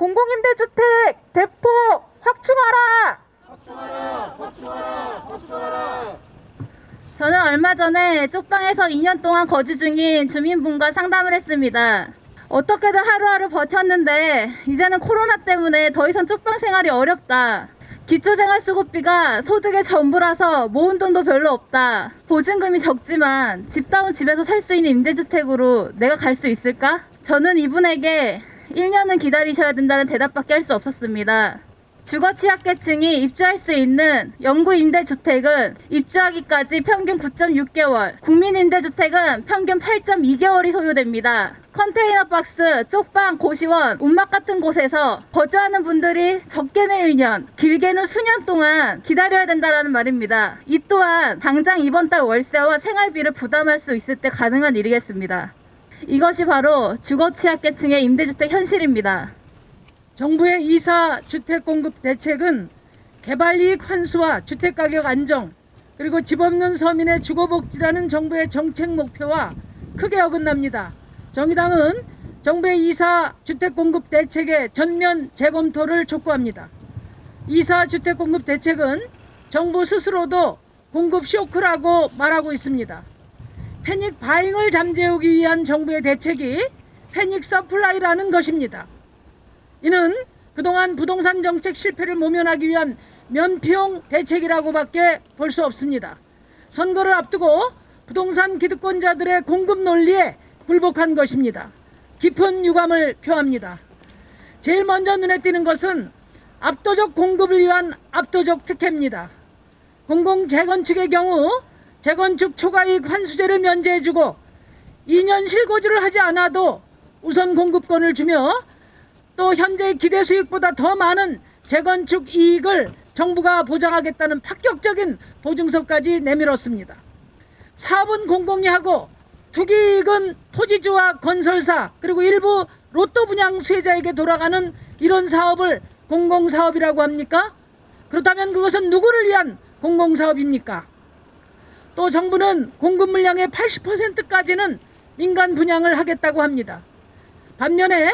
공공임대주택 대폭 확충하라! 저는 얼마 전에 쪽방에서 2년 동안 거주 중인 주민분과 상담을 했습니다. 어떻게든 하루하루 버텼는데 이제는 코로나 때문에 더 이상 쪽방 생활이 어렵다. 기초생활수급비가 소득의 전부라서 모은 돈도 별로 없다. 보증금이 적지만 집다운 집에서 살 수 있는 임대주택으로 내가 갈 수 있을까? 저는 이분에게 1년은 기다리셔야 된다는 대답밖에 할 수 없었습니다. 주거 취약계층이 입주할 수 있는 영구 임대주택은 입주하기까지 평균 9.6개월, 국민 임대주택은 평균 8.2개월이 소요됩니다. 컨테이너 박스, 쪽방, 고시원, 움막 같은 곳에서 거주하는 분들이 적게는 1년, 길게는 수년 동안 기다려야 된다는 말입니다. 이 또한 당장 이번 달 월세와 생활비를 부담할 수 있을 때 가능한 일이겠습니다. 이것이 바로 주거 취약계층의 임대주택 현실입니다. 정부의 이사 주택 공급 대책은 개발 이익 환수와 주택 가격 안정 그리고 집 없는 서민의 주거 복지라는 정부의 정책 목표와 크게 어긋납니다. 정의당은 정부의 이사 주택 공급 대책의 전면 재검토를 촉구합니다. 이사 주택 공급 대책은 정부 스스로도 공급 쇼크라고 말하고 있습니다. 패닉 바잉을 잠재우기 위한 정부의 대책이 패닉 서플라이라는 것입니다. 이는 그동안 부동산 정책 실패를 모면하기 위한 면피용 대책이라고밖에 볼 수 없습니다. 선거를 앞두고 부동산 기득권자들의 공급 논리에 굴복한 것입니다. 깊은 유감을 표합니다. 제일 먼저 눈에 띄는 것은 압도적 공급을 위한 압도적 특혜입니다. 공공 재건축의 경우 재건축 초과이익 환수제를 면제해주고 2년 실거주를 하지 않아도 우선 공급권을 주며 또 현재 기대 수익보다 더 많은 재건축 이익을 정부가 보장하겠다는 파격적인 보증서까지 내밀었습니다. 사업은 공공이 하고 투기 이익은 토지주와 건설사 그리고 일부 로또 분양 수혜자에게 돌아가는 이런 사업을 공공사업이라고 합니까? 그렇다면 그것은 누구를 위한 공공사업입니까? 또 정부는 공급 물량의 80%까지는 민간 분양을 하겠다고 합니다. 반면에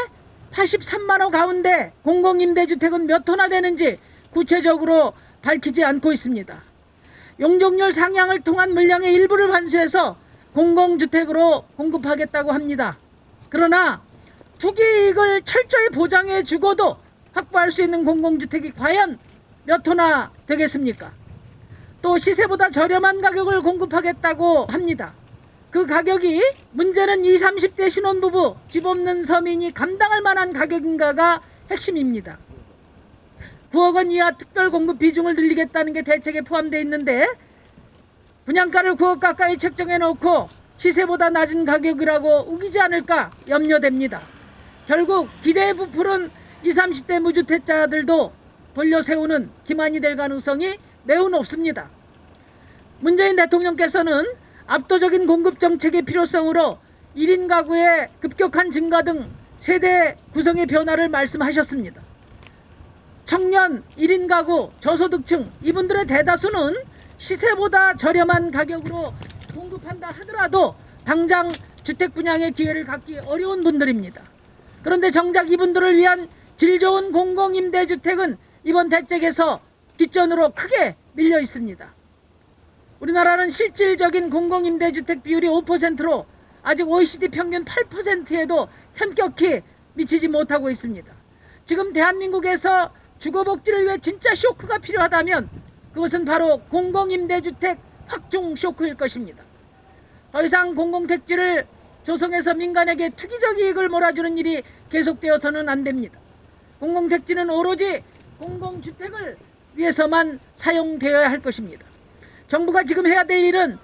83만 호 가운데 공공임대주택은 몇 호나 되는지 구체적으로 밝히지 않고 있습니다. 용적률 상향을 통한 물량의 일부를 환수해서 공공주택으로 공급하겠다고 합니다. 그러나 투기 이익을 철저히 보장해 주고도 확보할 수 있는 공공주택이 과연 몇 호나 되겠습니까? 또 시세보다 저렴한 가격을 공급하겠다고 합니다. 그 가격이 문제는 20, 30대 신혼부부, 집 없는 서민이 감당할 만한 가격인가가 핵심입니다. 9억 원 이하 특별 공급 비중을 늘리겠다는 게 대책에 포함되어 있는데 분양가를 9억 가까이 책정해 놓고 시세보다 낮은 가격이라고 우기지 않을까 염려됩니다. 결국 기대에 부풀은 20, 30대 무주택자들도 돌려 세우는 기만이 될 가능성이 매우 높습니다. 문재인 대통령께서는 압도적인 공급 정책의 필요성으로 1인 가구의 급격한 증가 등 세대 구성의 변화를 말씀하셨습니다. 청년, 1인 가구, 저소득층 이분들의 대다수는 시세보다 저렴한 가격으로 공급한다 하더라도 당장 주택 분양의 기회를 갖기 어려운 분들입니다. 그런데 정작 이분들을 위한 질 좋은 공공임대주택은 이번 대책에서 뒷전으로 크게 밀려 있습니다. 우리나라는 실질적인 공공임대주택 비율이 5%로 아직 OECD 평균 8%에도 현격히 미치지 못하고 있습니다. 지금 대한민국에서 주거복지를 위해 진짜 쇼크가 필요하다면 그것은 바로 공공임대주택 확충 쇼크일 것입니다. 더 이상 공공택지를 조성해서 민간에게 투기적 이익을 몰아주는 일이 계속되어서는 안 됩니다. 공공택지는 오로지 공공주택을 위해서만 사용되어야 할 것입니다. 정부가 지금 해야 될 일은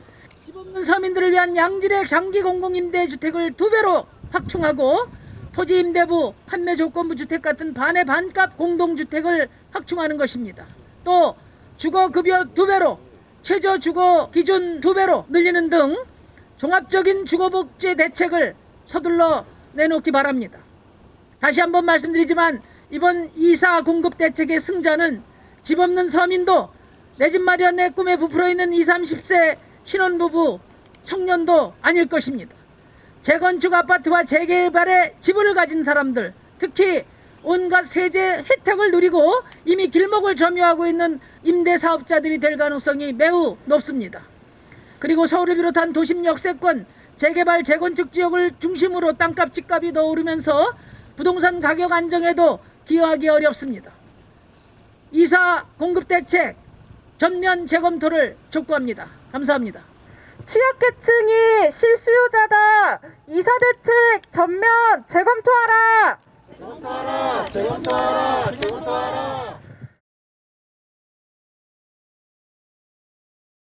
집 없는 서민들을 위한 양질의 장기 공공임대 주택을 두 배로 확충하고 토지 임대부, 판매 조건부 주택 같은 반의 반값 공동주택을 확충하는 것입니다. 또 주거 급여 두 배로, 최저 주거 기준 두 배로 늘리는 등 종합적인 주거복지 대책을 서둘러 내놓기 바랍니다. 다시 한번 말씀드리지만 이번 이사 공급 대책의 승자는 집 없는 서민도 내 집 마련의 꿈에 부풀어 있는 20, 30세 신혼부부, 청년도 아닐 것입니다. 재건축 아파트와 재개발에 지분을 가진 사람들, 특히 온갖 세제 혜택을 누리고 이미 길목을 점유하고 있는 임대 사업자들이 될 가능성이 매우 높습니다. 그리고 서울을 비롯한 도심 역세권 재개발 재건축 지역을 중심으로 땅값 집값이 더 오르면서 부동산 가격 안정에도 기여하기 어렵습니다. 이사 공급 대책 전면 재검토를 촉구합니다. 감사합니다. 취약계층이 실수요자다. 이사 대책 전면 재검토하라. 재검토하라, 재검토하라, 재검토하라.